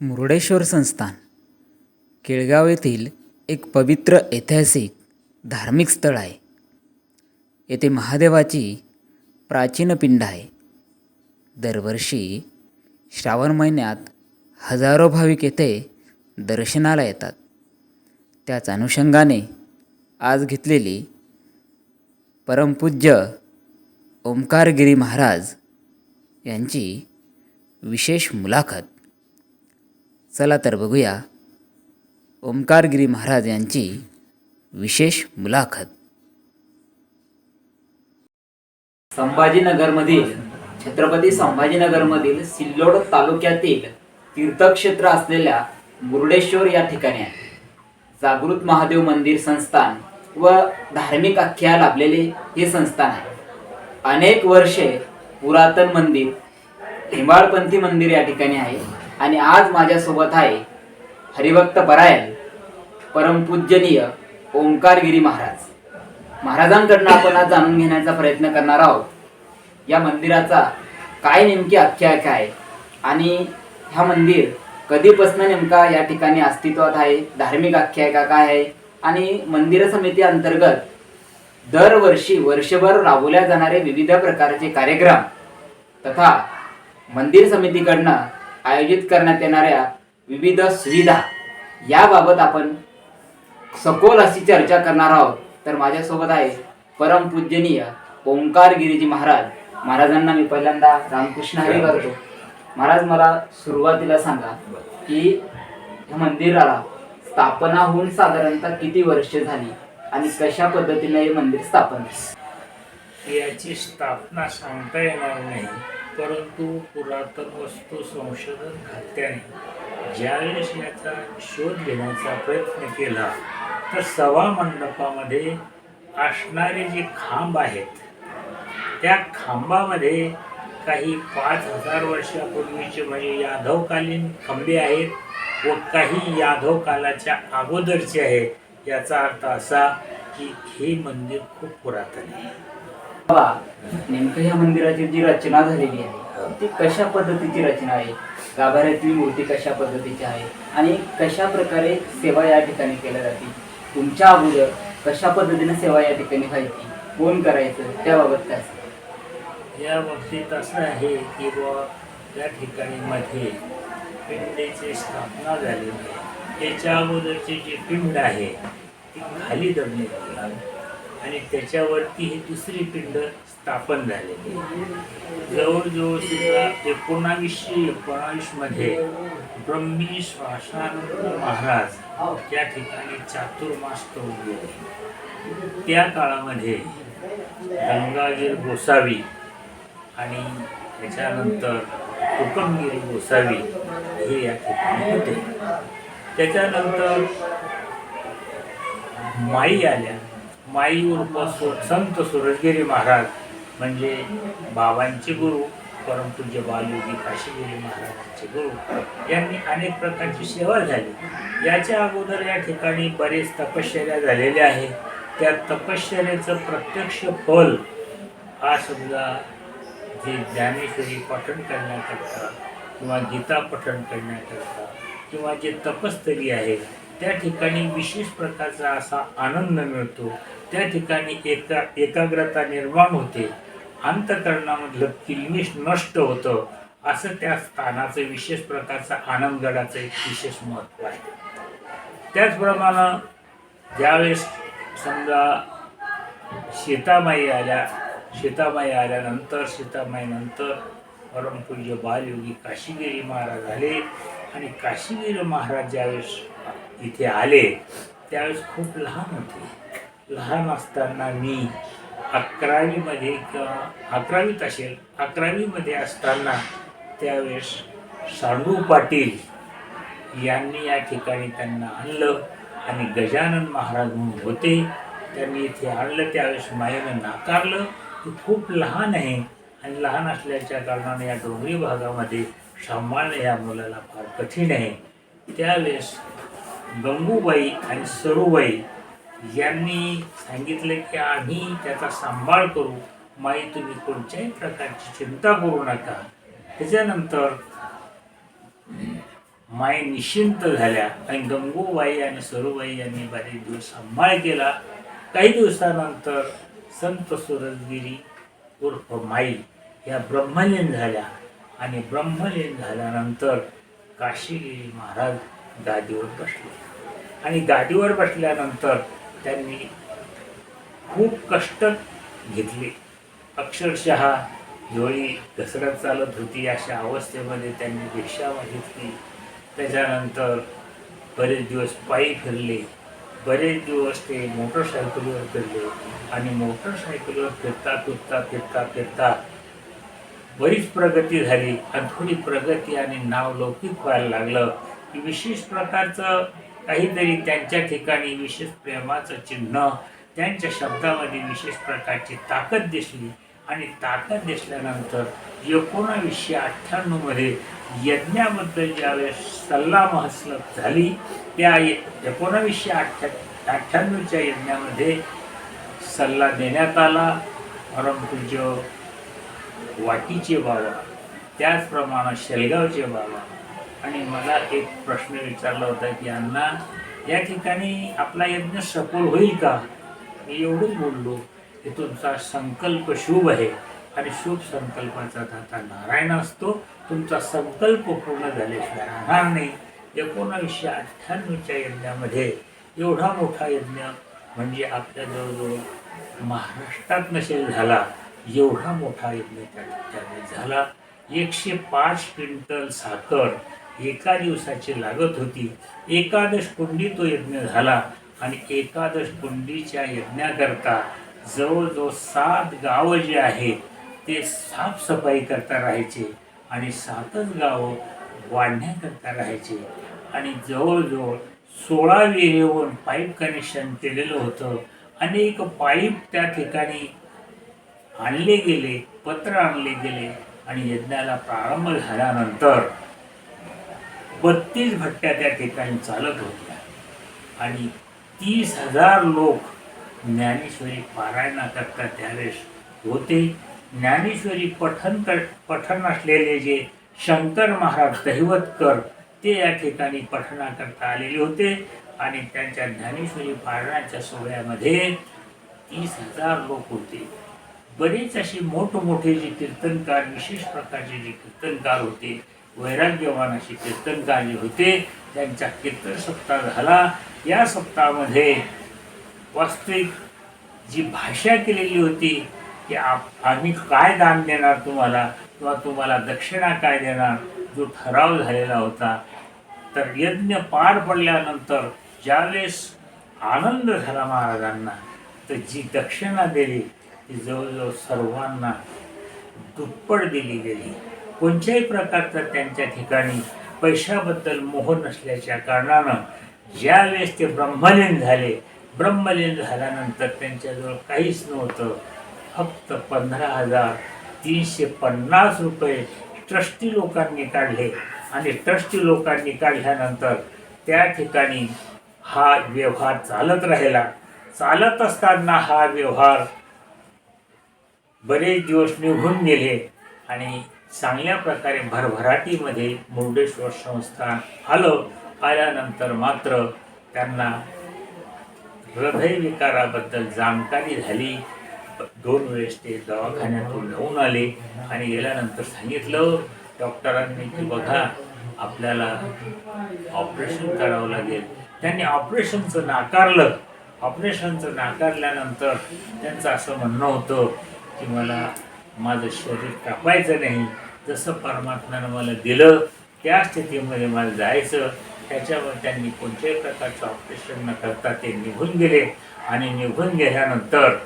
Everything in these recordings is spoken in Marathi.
मुरुडेश्वर संस्थान केळगाव येथील एक पवित्र ऐतिहासिक धार्मिक स्थळ आहे. येथे महादेवाची प्राचीन पिंड आहे. दरवर्षी श्रावण महिन्यात हजारो भाविक येथे दर्शनाला येतात. त्याच अनुषंगाने आज घेतलेली परमपूज्य ओंकारगिरी महाराज यांची विशेष मुलाखत. चला तर बघूया. ओंकारगिरी महाराज यांची विशेष मुलाखत. संभाजीनगरमधील छत्रपती संभाजीनगरमधील सिल्लोड तालुक्यातील तीर्थक्षेत्र असलेल्या मुरडेश्वर या ठिकाणी आहे. जागृत महादेव मंदिर संस्थान व धार्मिक आख्या लाभलेले हे संस्थान आहे. अनेक वर्षे पुरातन मंदिर हिमाळपंथी मंदिर या ठिकाणी आहे. आणि आज माझ्यासोबत आहे हरिभक्त परायण परमपूजनीय ओंकारगिरी महाराज. महाराजांकडनं आपण आज जाणून घेण्याचा प्रयत्न करणार आहोत. या मंदिराचा काय नेमकी आख्यायिका आहे आणि हा मंदिर कधीपासून नेमका या ठिकाणी अस्तित्वात आहे धार्मिक आख्यायिका काय आहे आणि मंदिर समिती अंतर्गत दरवर्षी वर्षभर राबवल्या जाणारे विविध प्रकारचे कार्यक्रम तथा मंदिर समितीकडनं आयोजित करण्यात येणाऱ्या विविध सुविधा याबाबत आपण सखोल अशी चर्चा करणार आहोत. तर माझ्यासोबत आहे परमपूजनीय ओंकार गिरीजी महाराज. महाराजांना मी पहिल्यांदा रामकृष्ण हरी करतो. महाराज मला सुरुवातीला सांगा की या मंदिराला स्थापना होऊन साधारणतः किती वर्ष झाली आणि कशा पद्धतीने हे मंदिर स्थापन? याची स्थापना सांगता येणार नाही. परंतु पुरातन वस्तू संशोधन खात्याने ज्यावेळेस याचा शोध घेण्याचा प्रयत्न केला तर सभा मंडपामध्ये असणारे जे खांब आहेत त्या खांबामध्ये काही पाच हजार वर्षापूर्वीचे म्हणजे यादवकालीन खंबे आहेत व काही यादव कालाच्या अगोदरचे आहेत. याचा अर्थ असा की हे मंदिर खूप पुरातन आहे. नेमकं या मंदिराची जी रचना झालेली आहे ती कशा पद्धतीची रचना आहे? गाभाऱ्यातली मूर्ती कशा पद्धतीची आहे? आणि कशा प्रकारे सेवा या ठिकाणी केल्या जाते तुमच्या अगोदर कशा पद्धतीने सेवा या ठिकाणी व्हायची? कोण करायचं? त्याबाबत काय? या बाबतीत असं आहे की बुवा या ठिकाणी मध्ये पिंडीची स्थापना झालेली आहे. त्याच्या अगोदरचे जे पिंड आहे ती खाली दबलेली आहे. आणि त्याच्यावरती ही दुसरी पिंड स्थापन झालेली जवळजवळ सुद्धा एकोणावीसशे एकोणावीसमध्ये ब्रह्मी श्वासानंद महाराज त्या ठिकाणी चातुर्मास करून गेले त्या काळामध्ये गंगाजीर गोसावी आणि त्याच्यानंतर हुकमगिरी गोसावी हे या ठिकाणी होते. त्याच्यानंतर माई आल्या. माई उर्फ सु- संत सुरजगिरी महाराज म्हणजे बाबांचे गुरु परमपूज्य बालयोगी काशीगिरी महाराजांचे गुरु यांनी अनेक प्रकारची सेवा झाली. याच्या अगोदर या ठिकाणी बरेच तपश्चर्या झालेल्या आहेत. त्या तपश्चर्याचं प्रत्यक्ष फल हा समजा जे ज्ञानेश्वरी पठण करण्याकरता किंवा गीता पठण करण्याकरता किंवा जे तपस्थली आहे त्या ठिकाणी विशेष प्रकारचा असा आनंद मिळतो. त्या ठिकाणी एका एकाग्रता निर्माण होते. अंतकरणामधलं किलमिश नष्ट होतं. असं त्या स्थानाचं विशेष प्रकारचा आनंदगडाचं एक विशेष महत्त्व आहे. त्याचप्रमाणे ज्यावेळेस समजा सीतामाई आल्या सीतामाई आल्यानंतर सीतामाईनंतर परमपूज्य बालयोगी काशीगिरी महाराज आले आणि काशीगिरी महाराज ज्यावेळेस इथे आले त्यावेळेस खूप लहान होते. लहान असताना मी अकरावीमध्ये किंवा अकरावीत असेल अकरावीमध्ये असताना त्यावेळेस सांडू पाटील यांनी या ठिकाणी त्यांना आणलं आणि गजानन महाराज म्हणून होते. त्यांनी इथे आणलं त्यावेळेस माईनं नाकारलं. की खूप लहान आहे आणि लहान असल्याच्या कारणाने या डोंगरी भागामध्ये सांभाळणं या मुलाला फार कठीण आहे. त्यावेळेस गंगूबाई आणि सरूबाई यांनी सांगितलं की आम्ही त्याचा सांभाळ करू. माई तुम्ही कोणत्याही प्रकारची चिंता करू नका. त्याच्यानंतर माय निश्चिंत झाल्या आणि गंगूबाई आणि सरूबाई यांनी बरेच दिवस सांभाळ केला. काही दिवसानंतर संत सुरजगिरी उर्फ माई या ब्रह्मलीन झाल्या आणि ब्रह्मलीन झाल्यानंतर काशीगिरी महाराज गादीवर बसले. आणि गादीवर बसल्यानंतर त्यांनी खूप कष्ट घेतले. अक्षरशः डोळी घसरत चालत होती अशा अवस्थेमध्ये त्यांनी रिक्षा घेतली. त्याच्यानंतर बरेच दिवस पायी फिरले. बरेच दिवस ते मोटरसायकलवर फिरले आणि मोटरसायकलवर फिरता फिरता फिरता फिरता बरीच प्रगती झाली. आणि थोडी प्रगती आणि नाव लौकिक व्हायला लागलं. की विशेष प्रकारचं काहीतरी त्यांच्या ठिकाणी विशेष प्रेमाचं चिन्ह त्यांच्या शब्दामध्ये विशेष प्रकारची ताकद दिसली. आणि ताकद दिसल्यानंतर एकोणावीसशे अठ्ठ्याण्णवमध्ये यज्ञाबद्दल ज्यावेळेस सल्ला महसलत झाली त्या एकोणावीसशे अठ्ठ्या अठ्ठ्याण्णवच्या यज्ञामध्ये सल्ला देण्यात आला. परंतु जो वाटीचे बाबा त्याचप्रमाणे शेलगावचे बाबा आणि मला एक प्रश्न विचारला होता की अण्णा या ठिकाणी आपला यज्ञ सफल होईल का? मी एवढंच बोललो की तुमचा संकल्प शुभ आहे आणि शुभ संकल्पाचा दाता नारायण असतो. तुमचा संकल्प पूर्ण झाल्याशिवाय राहणार नाही. एकोणावीसशे अठ्ठ्याण्णवच्या यज्ञामध्ये एवढा मोठा यज्ञ म्हणजे आपल्या जवळजवळ महाराष्ट्रात नसेल झाला एवढा मोठा यज्ञ त्या ठिकाणी झाला. एकशे पाच क्विंटल साखर एका दिवसाची लागत होती. एकादश कुंडी तो यज्ञ झाला आणि एकादश कुंडीच्या यज्ञाकरता जवळजवळ सात गावं जे आहेत ते साफसफाई करता राहायचे आणि सातच गावं वाढण्याकरता राहायचे. आणि जवळजवळ सोळा विहिरीवरून पाईप कनेक्शन केलेलं होतं. अनेक पाईप त्या ठिकाणी आणले गेले पत्र आणले गेले आणि यज्ञाला प्रारंभ झाल्यानंतर बत्तीस भट्ट्या त्या ठिकाणी चालत होत्या. आणि तीस हजार लोक ज्ञानेश्वरी पारायणाकरता त्यावेळेस होते. ज्ञानेश्वरी पठन कर पठण असलेले जे शंकर महाराज दैवतकर ते या ठिकाणी पठणाकरता आलेले होते. आणि त्यांच्या ज्ञानेश्वरी पारायणाच्या सोहळ्यामध्ये तीस हजार लोक होते. बरेच असे मोठमोठे जे कीर्तनकार विशेष प्रकारचे जे कीर्तनकार होते वैराग्यवानाशी असे कीर्तनकार होते त्यांचा कीर्तन सप्ताह झाला. या सप्ताहामध्ये वास्तविक जी भाषा केलेली होती की आप आम्ही काय दान देणार तुम्हाला? किंवा तुम्हाला दक्षिणा काय देणार? जो ठराव झालेला होता. तर यज्ञ पार पडल्यानंतर ज्यावेळेस आनंद झाला महाराजांना तर जी दक्षिणा दिली ती जवळजवळ सर्वांना दुप्पट दिली गेली. कोणत्याही प्रकारचा त्यांच्या ठिकाणी पैशाबद्दल मोह नसल्याच्या कारणानं ज्यावेळेस ते ब्रह्मलीन झाले ब्रह्मलीन झाल्यानंतर त्यांच्याजवळ काहीच नव्हतं. फक्त पंधरा हजार तीनशे पन्नास रुपये ट्रस्टी लोकांनी काढले आणि ट्रस्टी लोकांनी काढल्यानंतर त्या ठिकाणी हा व्यवहार चालत राहिला. चालत असताना हा व्यवहार बरेच दिवस निघून गेले आणि चांगल्या प्रकारे भरभराटीमध्ये मुर्डेश्वर संस्थान आलं आल्यानंतर मात्र त्यांना हृदयविकाराबद्दल जाणकारी झाली. दोन वेळेस ते दवाखान्यातून जाऊन आले आणि गेल्यानंतर सांगितलं डॉक्टरांनी की बघा आपल्याला ऑपरेशन करावं लागेल. त्यांनी ऑपरेशनचं नाकारलं. ऑपरेशनचं नाकारल्यानंतर त्यांचं असं म्हणणं होतं की मला माझं शरीर कापायचं नाही. जसं परमात्म्यानं मला दिलं त्या स्थितीमध्ये मला जायचं. त्याच्यावर त्यांनी कोणत्याही प्रकारचं ऑपरेशन न करता ते निघून गेले. आणि निघून गेल्यानंतर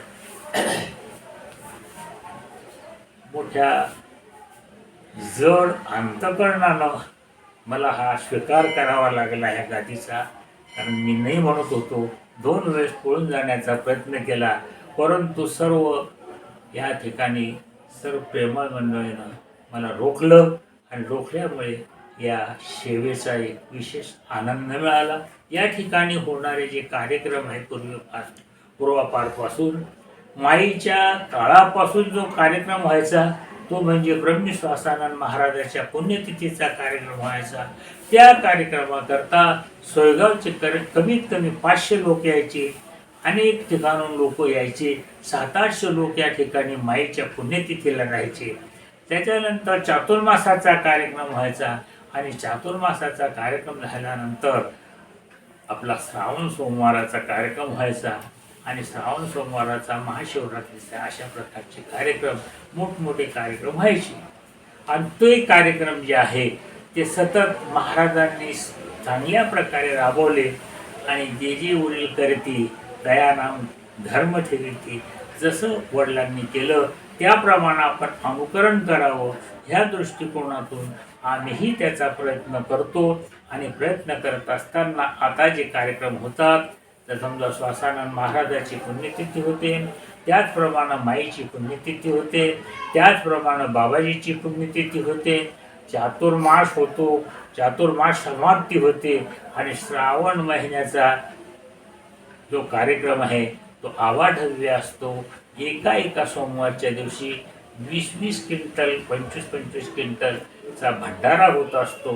मोठ्या जड अंतकरणानं मला हा स्वीकार करावा लागला ह्या गादीचा. कारण मी नाही म्हणत होतो दोन वेळेस पळून जाण्याचा प्रयत्न केला. परंतु सर्व या ठिकाणी सर्व प्रेमळ मंडळीनं मला रोखलं आणि रोखल्यामुळे या सेवेचा एक विशेष आनंद मिळाला. या ठिकाणी होणारे जे कार्यक्रम आहेत पूर्वीपास पूर्वापारपासून माईच्या काळापासून जो कार्यक्रम व्हायचा तो म्हणजे ब्रह्मश्वासानंद महाराजाच्या पुण्यतिथीचा कार्यक्रम व्हायचा. त्या कार्यक्रमाकरता सोयगावचे कर कमीत कमी पाचशे लोक यायचे अनेक ठिकाणून लोक यायचे सात आठशे लोक या ठिकाणी माईच्या पुण्यतिथीला राहायचे. त्याच्यानंतर चातुर्मासाचा कार्यक्रम व्हायचा आणि चातुर्मासाचा कार्यक्रम झाल्यानंतर आपला श्रावण सोमवाराचा कार्यक्रम व्हायचा आणि श्रावण सोमवाराचा महाशिवरात्रीचा अशा प्रकारचे कार्यक्रम मोठमोठे कार्यक्रम व्हायचे. आणि ते कार्यक्रम जे आहे ते सतत महाराजांनी चांगल्या प्रकारे राबवले आणि जे जे वडील करते दयानाम धर्म ठेवीती जसं वडिलांनी केलं त्याप्रमाणे आपण अनुकरण करावं. ह्या दृष्टिकोनातून आम्हीही त्याचा प्रयत्न करतो आणि प्रयत्न करत असताना आता जे कार्यक्रम होतात तर समजा श्वासानंद महाराजाची पुण्यतिथी होते त्याचप्रमाणे माईची पुण्यतिथी होते त्याचप्रमाणे बाबाजीची पुण्यतिथी होते चातुर्मास होतो चातुर्मास समाप्ती होते आणि श्रावण महिन्याचा जो कार्यक्रम आहे तो आवाढव्य असतो. एका एका सोमवारच्या दिवशी वीस वीस क्विंटल पंचवीस पंचवीस क्विंटलचा भंडारा होत असतो.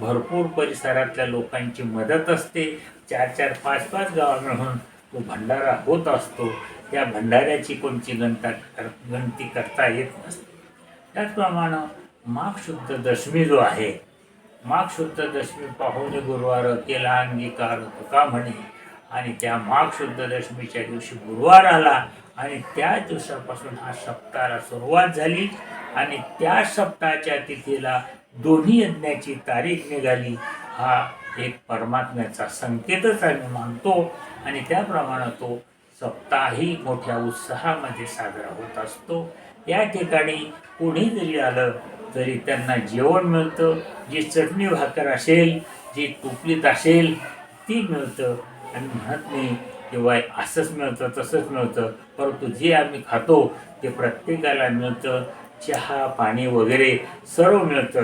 भरपूर परिसरातल्या लोकांची मदत असते. चार चार पाच पाच गावा तो भंडारा होत असतो. त्या भंडाऱ्याची कोणची गणता कर गणती करता येत नसते. त्याचप्रमाणे माघ शुद्ध दशमी जो आहे माघ शुद्ध दशमी पाहुणे गुरुवार केला अंगीकार तुका म्हणे? आणि त्या माघ शुद्ध दशमीच्या दिवशी गुरुवार आला आणि त्या दिवसापासून हा सप्ताहाला सुरुवात झाली आणि त्या सप्ताहाच्या तिथीला दोन्ही यज्ञाची तारीख निघाली. हा एक परमात्म्याचा संकेतच आम्ही मानतो आणि त्याप्रमाणे तो सप्ताही मोठ्या उत्साहामध्ये साजरा होत असतो. या ठिकाणी कोणी जरी आलं तरी त्यांना जेवण मिळतं जी चटणी भाकर असेल जी तुपलीत असेल ती मिळतं. आणि म्हणत नाही किंवा असंच मिळतं तसंच मिळतं. परंतु जे आम्ही खातो ते प्रत्येकाला मिळतं. चहा पाणी वगैरे सर्व मिळतं.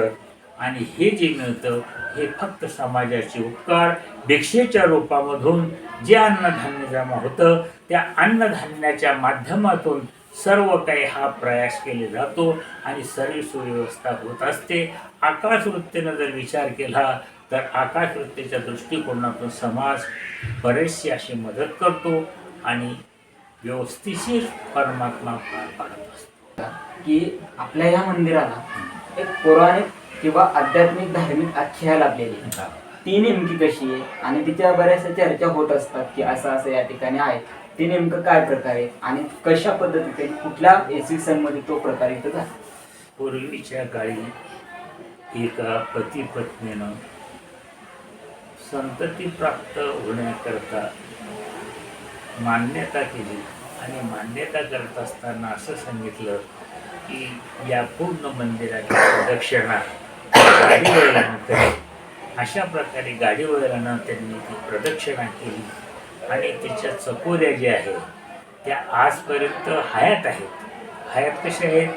आणि हे जे मिळतं हे फक्त समाजाचे उपकार. भिक्षेच्या रूपामधून जे अन्नधान्य जमा होतं त्या अन्नधान्याच्या माध्यमातून सर्व काही हा प्रयास केले जातो आणि सर्व सुव्यवस्था होत असते. आकाशवृत्तीनं जर विचार केला तर आकाशवृत्तीच्या दृष्टिकोनातून समाज बरेचशी अशी मदत करतो आणि व्यवस्थिशीर परमात्मा पार पाडत असतो. की आपल्या या मंदिराला एक पौराणिक किंवा आध्यात्मिक धार्मिक आख्या लाभलेली. ती नेमकी कशी आहे? आणि तिच्या बऱ्याचशा चर्चा होत असतात की असं असं या ठिकाणी आहे. ते नेमकं काय प्रकार आहे आणि कशा पद्धतीने कुठल्या इसवी सनमध्ये तो प्रकार इथं झाला? पूर्वीच्या काळी एका पती पत्नीनं संतती प्राप्त होण्याकरता मान्यता केली. आणि मान्यता करत असताना असं सांगितलं की या पूर्ण मंदिराची प्रदक्षिणा गाडी वळल्यानंतर अशा प्रकारे गाडी वळल्यानं त्यांनी ती प्रदक्षिणा केली. आणि त्याच्या चकोऱ्या ज्या आहेत त्या आजपर्यंत हयात आहेत. हयात कशा आहेत?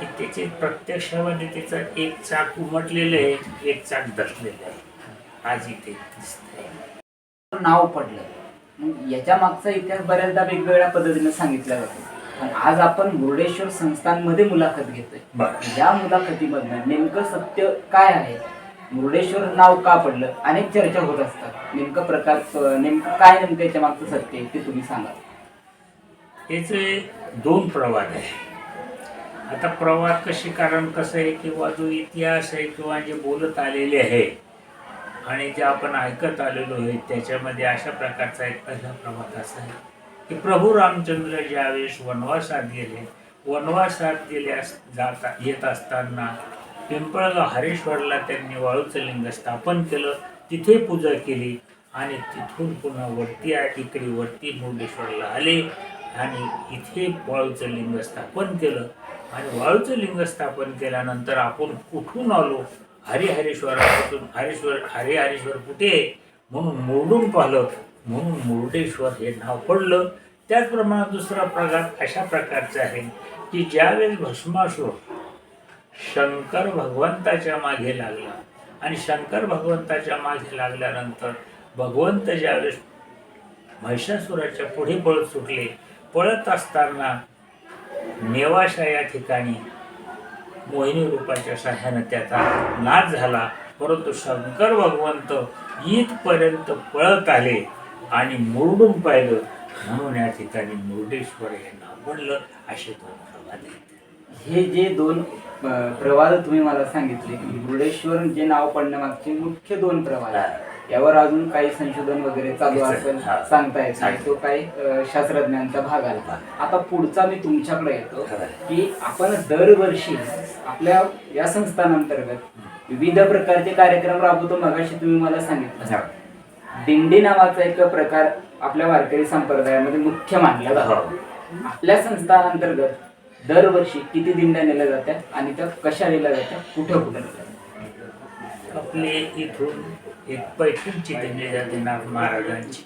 की त्याचे प्रत्यक्षामध्ये त्याचं एक चाक उमटलेलं आहे एक चाक दसलेलं आहे. आज इथे दिसतंय. नाव पडलं. मग याच्या मागचा इतिहास बऱ्याचदा वेगवेगळ्या पद्धतीने सांगितला जातो. पण आज आपण मुर्डेश्वर संस्थांमध्ये मुलाखत घेतोय. या मुलाखतीमधनं नेमकं सत्य काय आहे? मुर्डेश्वर नाव का पडलं? अनेक चर्चा होत असतात. नेमकं प्रकार नेमकं काय नेमकं याच्या मागचं सत्य आहे ते तुम्ही सांगा. याचे दोन प्रवाद आहे आता प्रवाद कशी कारण कसं आहे किंवा जो इतिहास आहे किंवा जे बोलत आलेले आहे आणि जे आपण ऐकत आलेलो आहे त्याच्यामध्ये अशा प्रकारचा एक पहिला प्रवाद असा आहे की प्रभू रामचंद्र ज्यावेळेस वनवासात गेले वनवासात गेल्यास जाता येत असताना पिंपळगाव हरेश्वरला त्यांनी वाळूचं लिंग स्थापन केलं तिथे पूजा केली आणि तिथून पुन्हा वरती आहे इकडे वरती मुर्डेश्वरला आले आणि इथे वाळूचं लिंग स्थापन केलं. आणि वाळूचं लिंग स्थापन केल्यानंतर आपण कुठून आलो? हरिहरेश्वरापासून हरेश्वर हरिहरेश्वर कुठे म्हणून मुरडून पाहिलं म्हणून मुर्डेश्वर हे नाव पडलं. त्याचप्रमाणे दुसरा प्रघात अशा प्रकारचा आहे की ज्यावेळेस भस्मासूर शंकर भगवंताच्या मागे लागला आणि शंकर भगवंताच्या मागे लागल्यानंतर भगवंत ज्यावेळेस महिषासुराच्या पुढे पळत सुटले पळत असताना नेवाशा या ठिकाणी मोहिनी रूपाच्या सहाय्यानं त्याचा नाश झाला. परंतु शंकर भगवंत इथपर्यंत पळत आले आणि मुरडून पाहिलं. म्हणून या ठिकाणी मुर्डेश्वर हे नाव पडलं असे दोन प्रवाद हे जे दोन प्रवाद तुम्ही मला सांगितले मुर्डेश्वर जे नाव पडण्यामागचे मुख्य दोन प्रवाद आहेत. यावर अजून काही संशोधन वगैरे चालू असेल. सांगता येत नाही तो काही शास्त्रज्ञांचा भाग आला आता पुढचा मी तुमच्याकडे येतो. की आपण दरवर्षी आपल्या या संस्थांअंतर्गत विविध प्रकारचे कार्यक्रम राबवतो मगाशी तुम्ही मला सांगितलं दिंडी नावाचा एक प्रकार आपल्या वारकरी संप्रदायामध्ये मुख्य मानला जातो हो. आपल्या संस्थांअंतर्गत दरवर्षी किती दिंड्या नेल्या जात्या आणि त्या कशा नेल्या जात्या कुठं कुठं नेल्या? आपले इथून एक पैठणची दिंडी जाते नाथ महाराजांची.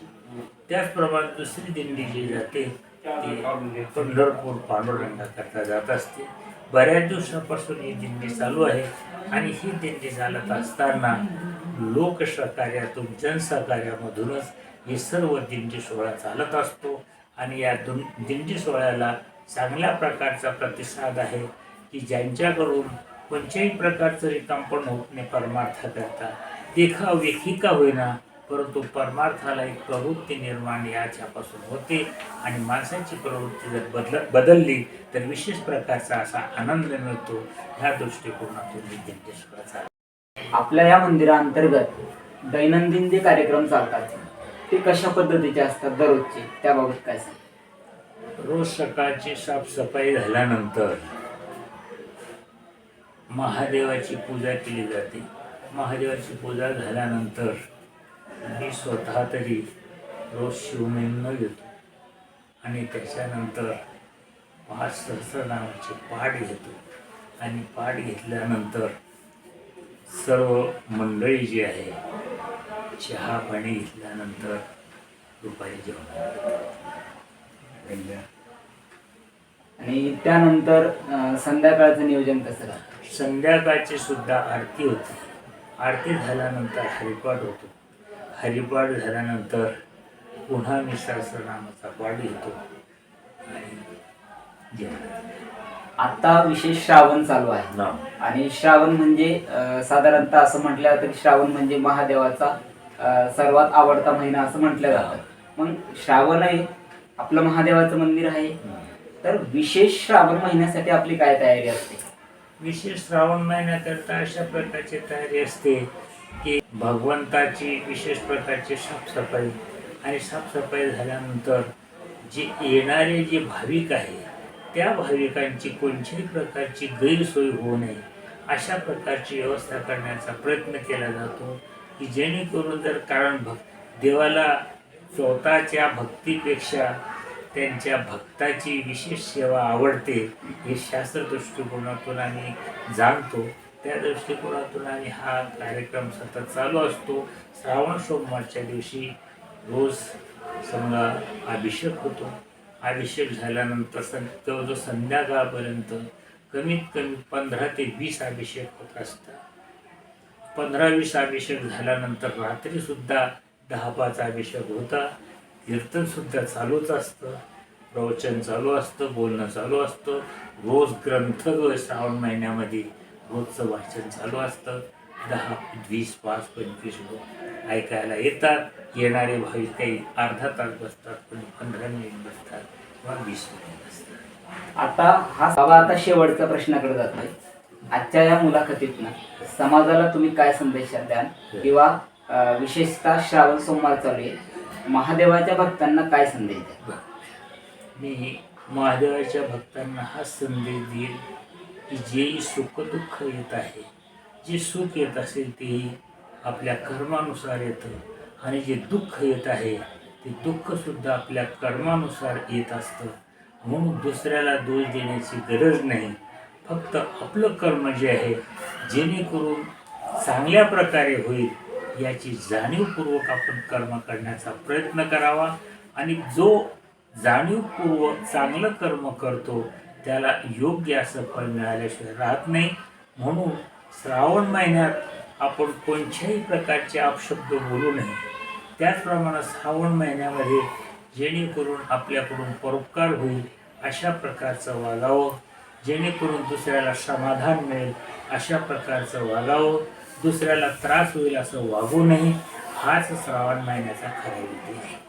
त्याचप्रमाणे दुसरी दिंडी जी जाते ती पंढरपूर पांडुरंगाकरता जात असते. बऱ्याच दिवसापासून ही दिंडी चालू आहे आणि ही दिंडी चालत असताना लोकसहकार्यातून जनसहकार्यामधूनच हे सर्व दिंडी सोहळा चालत असतो. आणि या दुन दिंडी सोहळ्याला चांगल्या प्रकारचा प्रतिसाद आहे की ज्यांच्याकडून कोणत्याही प्रकारचं रिकामपण होत नाही परमार्थाकरता देखा वेखी का होईना परंतु परमार्थाला एक प्रवृत्ती निर्माण याच्यापासून होते. आणि माणसाची प्रवृत्ती जर बदल बदलली तर विशेष प्रकारचा असा आनंद मिळतो. ह्या दृष्टिकोनातून ही. आपल्या या मंदिराअंतर्गत दैनंदिन जे कार्यक्रम चालतात ते कशा पद्धतीचे असतात दररोजचे? त्याबाबत काय सांग रोज सकाळची साफसफाई झाल्यानंतर महादेवाची पूजा केली जाते. महादेवाची पूजा झाल्यानंतर मी स्वतः तरी रोज शिवमेन घेतो. आणि त्याच्यानंतर पाच सहस्रनामाचे पाठ घेतो. आणि पाठ घेतल्यानंतर सर्व मंडळी जी आहे चहा पाणी घेतल्यानंतर दुपारी जेवण आणि त्यानंतर संध्याकाळचं नियोजन कसं संध्याकाळची सुद्धा आरती होते. आरती झाल्यानंतर हरिपाठ होतो. हरिपाठ झाल्यानंतर पुन्हा मी सहस्रनामाचा पाठ घेतो. आणि जेवण. आता विशेष श्रावण चालू आहे. ना आणि श्रावण म्हणजे अं, साधारणतः असं म्हटलं जातं की श्रावण म्हणजे महादेवाचा सर्वात आवडता महिना असं म्हटलं जातं. मग श्रावण आहे आपलं महादेवाचं मंदिर आहे. तर विशेष श्रावण महिन्यासाठी आपली काय तयारी असते? विशेष श्रावण महिन्याकरता अशा प्रकारची तयारी असते की भगवंताची विशेष प्रकारची साफसफाई आणि साफसफाई झाल्यानंतर जे येणारे जे भाविक आहे त्या भाविकांची कोणत्याही प्रकारची गैरसोय होऊ नये अशा प्रकारची व्यवस्था करण्याचा प्रयत्न केला जातो की जेणेकरून जर कारण भक् देवाला स्वतःच्या भक्तीपेक्षा त्यांच्या भक्ताची विशेष सेवा आवडते हे शास्त्र दृष्टिकोनातून आम्ही जाणतो. त्या दृष्टिकोनातून आम्ही हा कार्यक्रम सतत चालू असतो. श्रावण सोमवारच्या दिवशी रोज समजा अभिषेक होतो. अभिषेक झाल्यानंतर सं जवळजवळ संध्याकाळपर्यंत कमीत कमी पंधरा ते वीस अभिषेक होत असतात. पंधरा वीस अभिषेक झाल्यानंतर रात्रीसुद्धा दहा पाच अभिषेक होता कीर्तनसुद्धा चालूच असतं प्रवचन चालू असतं बोलणं चालू असतं. रोज ग्रंथ जो आहे श्रावण महिन्यामध्ये रोजचं वाचन चालू असतं. दहा वीस पाच पंचवीस लोक ऐकायला येतात. येणारे भाविक काही अर्धा तास बसतात कोणी पंधरा मिनिट बसतात किंवा वीस मिनिट बसतात. आता हा बाबा आता शेवटचा प्रश्नाकडे जातोय. आजच्या या मुलाखतीतनं समाजाला तुम्ही काय संदेश द्याल? किंवा अं, विशेषतः श्रावण सोमवार चालू आहे. महादेवाच्या भक्तांना काय संदेश द्या मी महादेवाच्या भक्तांना हा संदेश देईल की जे सुखदुःख येत आहे जे सुख येत असेल ते आपल्या कर्मानुसार येतं आणि जे दुःख येत आहे ते दुःखसुद्धा आपल्या कर्मानुसार येत असतं. म्हणून दुसऱ्याला दोष देण्याची गरज नाही. फक्त आपलं कर्म जे आहे जेणेकरून चांगल्या प्रकारे होईल. याची जाणीवपूर्वक आपण कर्म करण्याचा प्रयत्न करावा. आणि जो जाणीवपूर्वक चांगलं कर्म करतो त्याला योग्य असं फळ मिळाल्याशिवाय राहत नाही. म्हणून श्रावण महिन्यात आपण कोणत्याही प्रकारचे अपशब्द बोलू नये. त्याचप्रमाणे श्रावण महिन्यामध्ये जेणेकरून आपल्याकडून परोपकार होईल अशा प्रकारचं वागावं. जेणेकरून दुसऱ्याला समाधान मिळेल अशा प्रकारचं वागावं. दुसऱ्याला त्रास होईल असं वागू नये हाच श्रावण महिन्याचा खरा विधी आहे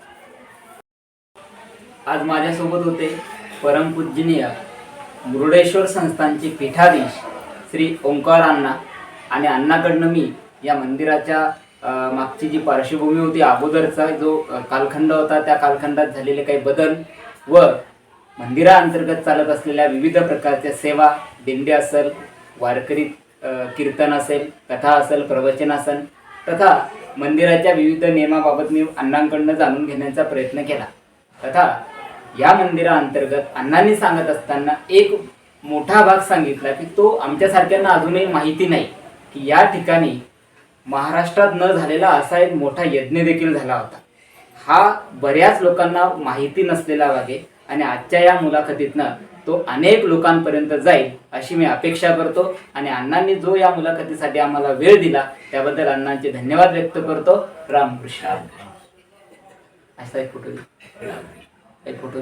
आज माझ्यासोबत होते परमपूजनीय मुरुडेश्वर संस्थानचे पीठाधीश श्री ओंकार अण्णा आणि अण्णाकडनं मी या मंदिराच्या मागची जी पार्श्वभूमी होती अगोदरचा जो कालखंड होता त्या कालखंडात झालेले काही बदल व मंदिराअंतर्गत चालत असलेल्या विविध प्रकारच्या सेवा दिंडी असेल वारकरी कीर्तन असेल कथा असेल प्रवचन असेल तथा मंदिराच्या विविध नियमाबाबत मी अण्णांकडनं जाणून घेण्याचा प्रयत्न केला. तथा या मंदिराअंतर्गत अण्णांनी सांगत असताना एक मोठा भाग सांगितला की तो आमच्यासारख्यांना अजूनही माहिती नाही की या ठिकाणी महाराष्ट्रात न झालेला असा एक मोठा यज्ञ देखील झाला होता. हा बऱ्याच लोकांना माहिती नसलेला भाग आहे आणि आजच्या या मुलाखतीतनं तो अनेक लोकांपर्यंत जाईल अशी मी अपेक्षा करतो. आणि अण्णांनी जो या मुलाखतीसाठी आम्हाला वेळ दिला त्याबद्दल अण्णांचे धन्यवाद व्यक्त करतो. रामकृष्ण हरी. असा एक फोटो एक फोटो